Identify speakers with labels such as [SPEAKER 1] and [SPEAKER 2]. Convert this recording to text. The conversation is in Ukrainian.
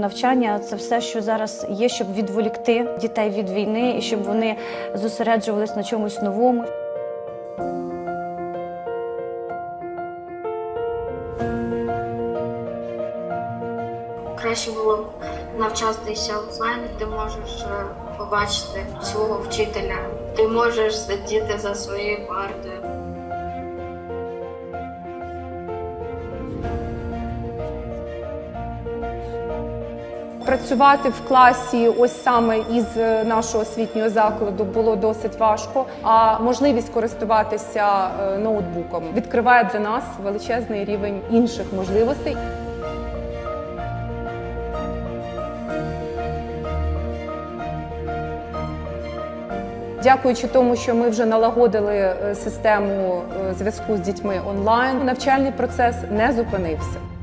[SPEAKER 1] Навчання це все, що зараз є, щоб відволікти дітей від війни і щоб вони зосереджувались на чомусь новому.
[SPEAKER 2] Краще було навчатися онлайн, ти можеш е, побачити свого вчителя. Ти можеш сидіти за своєю партою.
[SPEAKER 3] Працювати в класі, ось саме із е, нашого освітнього закладу, було досить важко. А можливість користуватися е, ноутбуком відкриває для нас величезний рівень інших можливостей. Дякуючи тому, що ми вже налагодили е, систему зв'язку з дітьми онлайн, навчальний процес не зупинився.